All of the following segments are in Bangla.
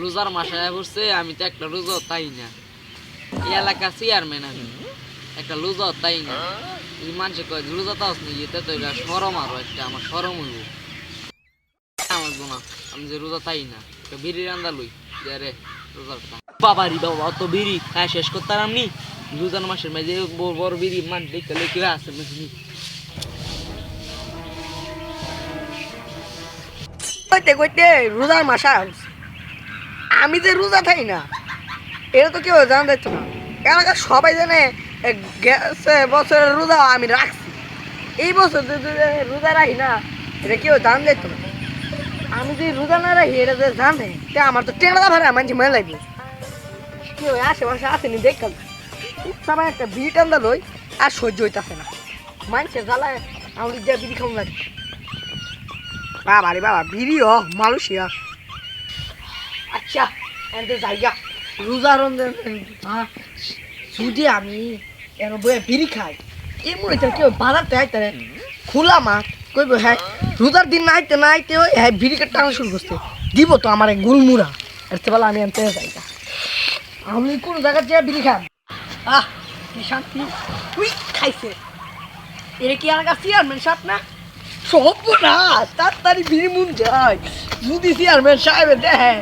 রোজার মাসে পড়ছে, আমি তো একটা রোজা তাই না। এই এলাকা চেয়ারম্যান আমি। একটা রোজা তাই না। এই মানুষে কয়, রোজা তাও না, ইয়েতে তো এটা সরম আরও একটা, আমার সরম হইব। আমি যে রোজা তাই না, একটা লই রে রোজার কথা। বাবারি বাবা, অত বিড়ি হ্যাঁ শেষ করতাম আমি। রোজার মাসের মাঝে বড় বড় বিড়ি, মান লেগে আছে কইতে কইতে রোজার মাসা আমি যে রোজা থাই না, এটা তো কেউ জানা যাচ্ছে না। এলাকার সবাই জানে গেছে বছরের রোজা আমি রাখছি। এই বছর রোজা রাখি না, এটা কেউ জান যেত না। আমি যদি রোজা না রাখি, এটা যে জানে তে আমার তো টেংরা ভাড়া, মানছি মনে লাগবে। কেউ আশেপাশে আসেনি দেখতাম সবাই একটা বিড়ি টান্দা লই, আর সহ্য হইতাছে না। মানছে জ্বালায় আমি যে বিড়ি খাম লাগে বাবা রে বাবা বিড়িও মালয়েশিয়া। আচ্ছা এতে জায়গা রোজা রঞ্জন হ্যাঁ আমি এর বইয়ে বিড়ি খাই। এই মনে কেউ বাজারতে আইতে খোলা মাঠ, কইব হ্যাঁ রোজার দিন নাইতে নাইতে ওই হ্যাঁ বিড়ি টানা শুরু করছে। দিব তো আমার গুলমুড়া এর থেকে আমি আনতে জায়গা আমি কোন জায়গা যে বিড়ি খাম? আহ, কি শান্তি উই, খাইছে। এর কি আর কাছে চেয়ারম্যান সাপ না সব না, তাড়াতাড়ি বিড়ি মুন যায়। যদি চেয়ারম্যান সাহেব দেখে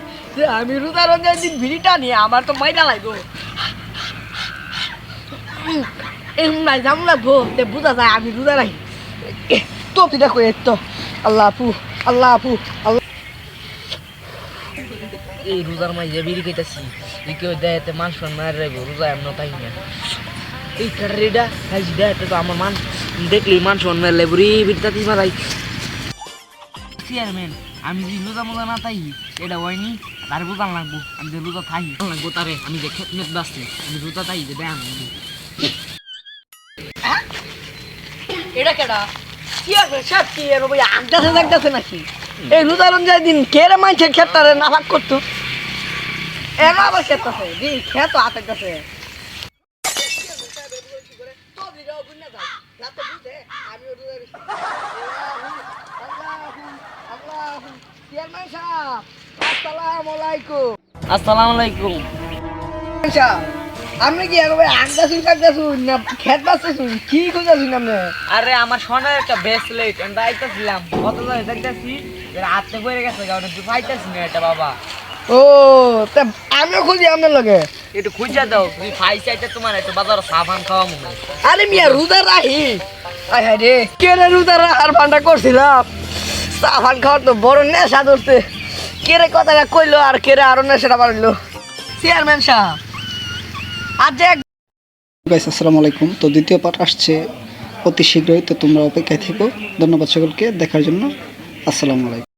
আমি রোজা রঞ্জনের দিন বিড়িটা নিয়ে আমার তো ময়দা লাগবো। এরকম নাই, জাম লাগবো। বুঝা যায় আমি রোজা রাখি। তো দেখো এর তো। আল্লাহ আপু আল্লাহ আপু, আল্লাহ। এই রোজার মাঝে বিড়ি খাইতেছি এই কেউ দেয়তে মান সম্মান রাখব রোজা এমন তাই না? এই কারিটা খাইছি দেয়তে তো আমার মান দেখলি মান সম্মান লাগবো রে বিড়িটা দিস মারাই। চেয়ারম্যান আমি যদি রোজা মোজা না তাই, এটা হয়নি। তার বোঝান লাগবো আমি যে রোজা থাই লাগবো তারে আমি যে খেত মেত বাঁচছি আমি রোজা তাই যে দেয় এটা কেডা কি এর ভাই আড্ডাতে লাগতেছে নাকি এই রোজা দিন মানছে খেতারে নাফাক করতো এর আবার খেতাছে দি খেত হাতে গেছে আসসালামু আলাইকুম। আপনি কি না খেত কি আপনি? আরে আমার সোনার একটা ব্রেসলেট আমি আইতেছিলাম কত ধরে দেখতেছি? হাতে গেছে কারণ একটু পাইতেছি না এটা বাবা। ও তা আমিও খুঁজি আপনার লগে। একটু খুঁজে দাও তুমি ফাই চাইতে তোমার একটু বাজার সাবান খাওয়া মনে আরে মিয়া রুদা রাহি আয় হায় রে। কে রে রুদা রাহার ফান্ডা করছিলাম? সাফান খাওয়ার তো বড় নেশা ধরছে। কে রে কথাটা কইলো আর কে রে আরও নেশাটা বাড়লো চেয়ারম্যান সাহেব আজ যে গাইস আসসালামু আলাইকুম। তো দ্বিতীয় পার্ট আসছে অতি শীঘ্রই, তো তোমরা অপেক্ষায় থেকো। ধন্যবাদ সকলকে, দেখার জন্য। আসসালামু আলাইকুম।